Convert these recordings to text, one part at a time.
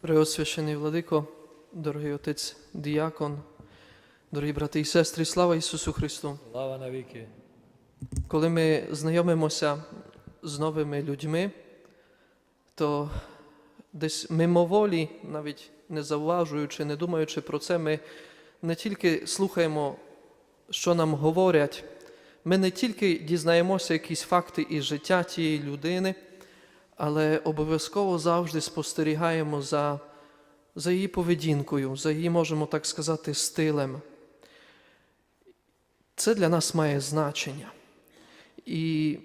Преосвящений владико, дорогий отець Діакон, дорогі брати і сестри, слава Ісусу Христу! Слава навіки. Коли ми знайомимося з новими людьми, то десь мимоволі, навіть не зауважуючи, не думаючи про це, ми не тільки слухаємо, що нам говорять, ми не тільки дізнаємося якісь факти із життя тієї людини, але обов'язково завжди спостерігаємо за, за її поведінкою, за її, можемо так сказати, стилем. Це для нас має значення. І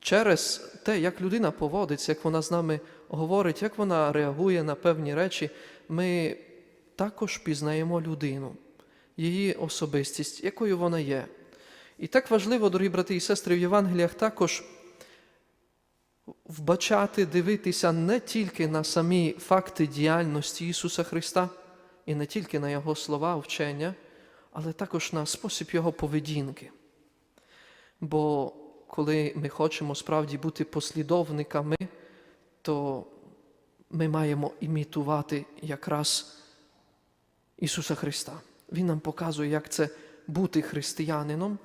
через те, як людина поводиться, як вона з нами говорить, як вона реагує на певні речі, ми також пізнаємо людину, її особистість, якою вона є. І так важливо, дорогі брати і сестри, в Євангеліях також вбачати, дивитися не тільки на самі факти діяльності Ісуса Христа, і не тільки на Його слова, вчення, але також на спосіб Його поведінки. Бо коли ми хочемо справді бути послідовниками, то ми маємо імітувати якраз Ісуса Христа. Він нам показує, як це бути християнином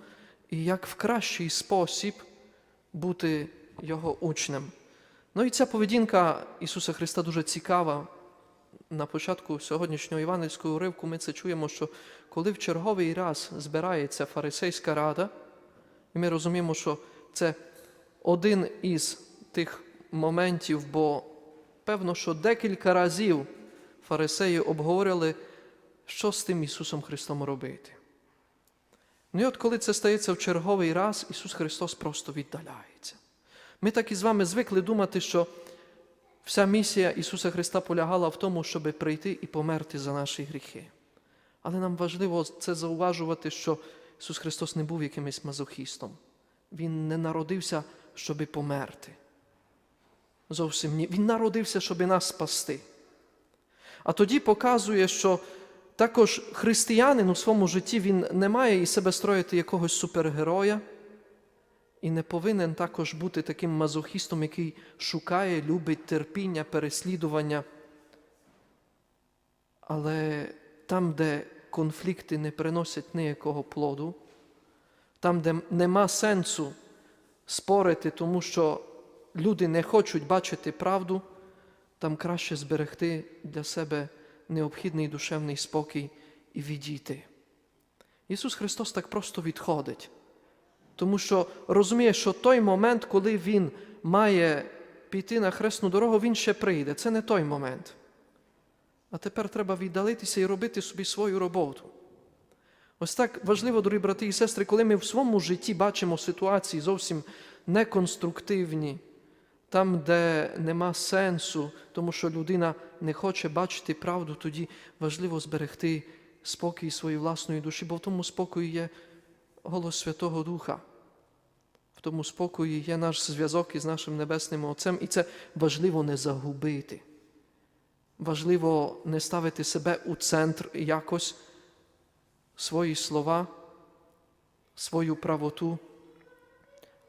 і як в кращий спосіб бути Його учнем. Ну і ця поведінка Ісуса Христа дуже цікава. На початку сьогоднішнього євангельського уривку ми це чуємо, що коли в черговий раз збирається фарисейська рада, і ми розуміємо, що це один із тих моментів, бо певно, що декілька разів фарисеї обговорили, що з тим Ісусом Христом робити. Ну і от коли це стається в черговий раз, Ісус Христос просто віддаляється. Ми так і з вами звикли думати, що вся місія Ісуса Христа полягала в тому, щоб прийти і померти за наші гріхи. Але нам важливо це зауважувати, що Ісус Христос не був якимось мазохістом. Він не народився, щоби померти. Зовсім ні. Він народився, щоб нас спасти. А тоді показує, що також християнин у своєму житті він не має із себе строїти якогось супергероя і не повинен також бути таким мазохістом, який шукає, любить терпіння, переслідування. Але там, де конфлікти не приносять ніякого плоду, там, де нема сенсу спорити, тому що люди не хочуть бачити правду, там краще зберегти для себе необхідний душевний спокій і відійти. Ісус Христос так просто відходить, тому що розуміє, що той момент, коли Він має піти на хресну дорогу, Він ще прийде. Це не той момент. А тепер треба віддалитися і робити собі свою роботу. Ось так важливо, дорогі брати і сестри, коли ми в своєму житті бачимо ситуації зовсім неконструктивні, там, де нема сенсу, тому що людина не хоче бачити правду, тоді важливо зберегти спокій своєї власної душі, бо в тому спокої є голос Святого Духа. В тому спокої є наш зв'язок із нашим Небесним Отцем, і це важливо не загубити. Важливо не ставити себе у центр якось свої слова, свою правоту,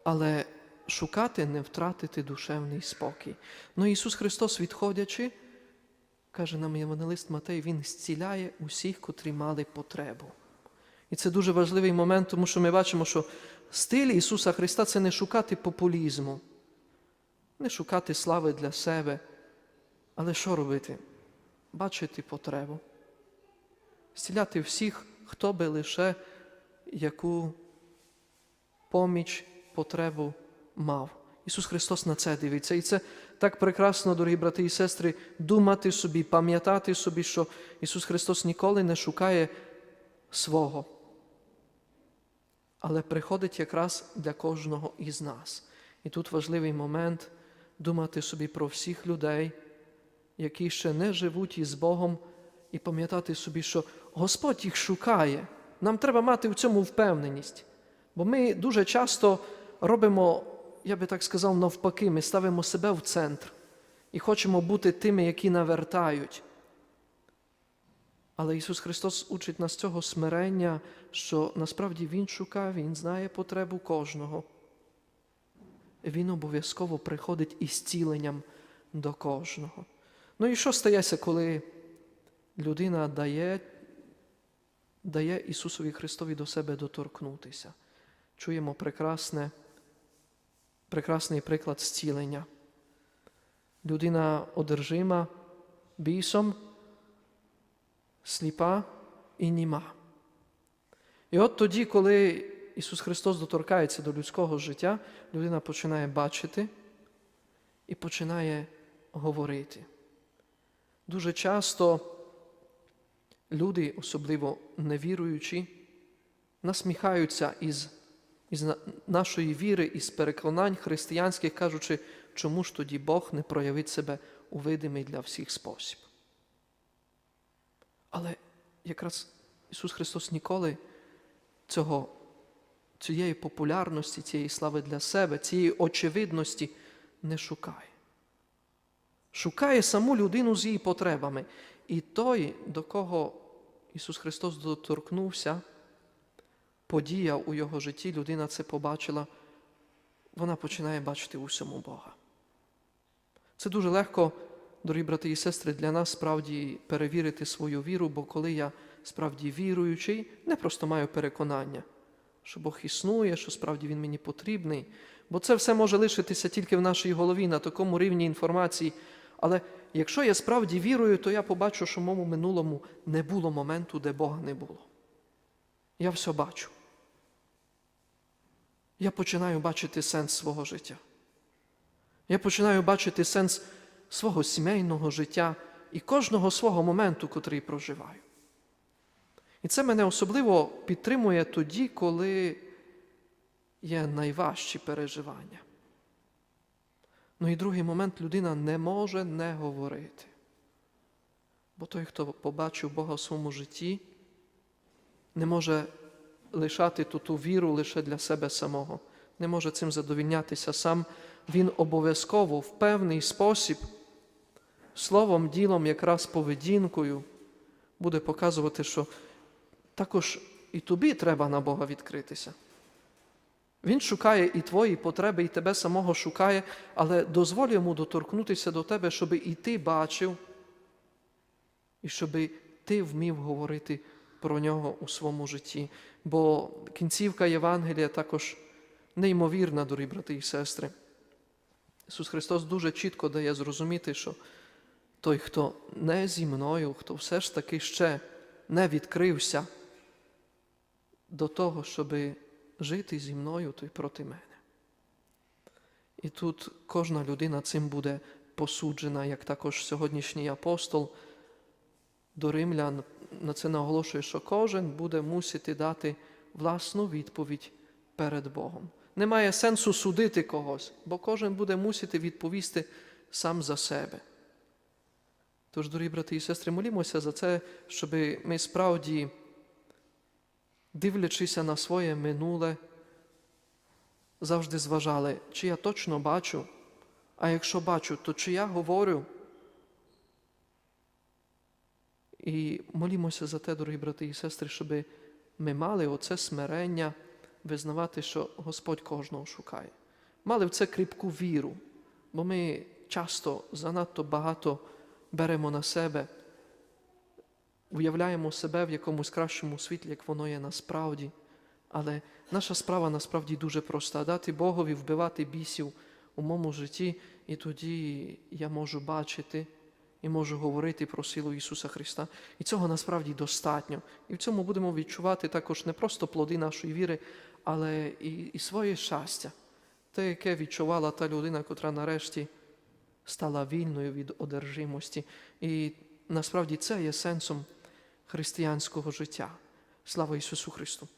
але шукати, не втратити душевний спокій. Ну Ісус Христос, відходячи, каже нам Євангелист Матей, Він зціляє усіх, котрі мали потребу. І це дуже важливий момент, тому що ми бачимо, що стиль Ісуса Христа це не шукати популізму, не шукати слави для себе. Але що робити? Бачити потребу, зціляти всіх, хто би лише яку поміч, потребу мав. Ісус Христос на це дивиться. І це так прекрасно, дорогі брати і сестри, думати собі, пам'ятати собі, що Ісус Христос ніколи не шукає свого, але приходить якраз для кожного із нас. І тут важливий момент думати собі про всіх людей, які ще не живуть із Богом, і пам'ятати собі, що Господь їх шукає. Нам треба мати в цьому впевненість. Бо ми дуже часто робимо, я би так сказав, навпаки, ми ставимо себе в центр і хочемо бути тими, які навертають. Але Ісус Христос учить нас цього смирення, що насправді Він шукає, Він знає потребу кожного. Він обов'язково приходить із ціленням до кожного. Ну і що стається, коли людина дає, дає Ісусові Христові до себе доторкнутися? Чуємо прекрасне, прекрасний приклад зцілення. Людина одержима бісом, сліпа і німа. І от тоді, коли Ісус Христос доторкається до людського життя, людина починає бачити і починає говорити. Дуже часто люди, особливо невіруючі, насміхаються із, із нашої віри, із переконань християнських, кажучи, чому ж тоді Бог не проявить себе у видимий для всіх спосіб. Але якраз Ісус Христос ніколи цього, цієї популярності, цієї слави для себе, цієї очевидності не шукає. Шукає саму людину з її потребами. І той, до кого Ісус Христос доторкнувся, подія у його житті, людина це побачила, вона починає бачити у всьому Бога. Це дуже легко, дорогі брати і сестри, для нас справді перевірити свою віру, бо коли я справді віруючий, не просто маю переконання, що Бог існує, що справді Він мені потрібний, бо це все може лишитися тільки в нашій голові на такому рівні інформації. Але якщо я справді вірую, то я побачу, що в моєму минулому не було моменту, де Бога не було. Я все бачу. Я починаю бачити сенс свого життя. Я починаю бачити сенс свого сімейного життя і кожного свого моменту, котрий проживаю. І це мене особливо підтримує тоді, коли є найважчі переживання. Ну і другий момент людина не може не говорити. Бо той, хто побачив Бога в своєму житті, не може лишати ту, ту віру лише для себе самого, не може цим задовільнятися сам. Він обов'язково в певний спосіб, словом, ділом, якраз поведінкою, буде показувати, що також і тобі треба на Бога відкритися. Він шукає і твої потреби, і тебе самого шукає, але дозволь йому доторкнутися до тебе, щоб і ти бачив, і щоб ти вмів говорити про нього у своєму житті. Бо кінцівка Євангелія також неймовірна, дорогі брати і сестри. Ісус Христос дуже чітко дає зрозуміти, що той, хто не зі мною, хто все ж таки ще не відкрився до того, щоби жити зі мною, то й проти мене. І тут кожна людина цим буде посуджена, як також сьогоднішній апостол до римлян на це наголошує, що кожен буде мусити дати власну відповідь перед Богом. Немає сенсу судити когось, бо кожен буде мусити відповісти сам за себе. Тож, дорогі брати і сестри, молімося за це, щоб ми справді дивлячися на своє минуле, завжди зважали, чи я точно бачу, а якщо бачу, то чи я говорю. І молімося за те, дорогі брати і сестри, щоб ми мали оце смирення визнавати, що Господь кожного шукає. Мали в це кріпку віру, бо ми часто занадто багато беремо на себе уявляємо себе в якомусь кращому світлі, як воно є насправді. Але наша справа насправді дуже проста дати Богові вбивати бісів у моєму житті, і тоді я можу бачити і можу говорити про силу Ісуса Христа. І цього насправді достатньо. І в цьому будемо відчувати також не просто плоди нашої віри, але і, і своє щастя, те, яке відчувала та людина, котра нарешті стала вільною від одержимості. І насправді це є сенсом християнського життя. Слава Ісусу Христу!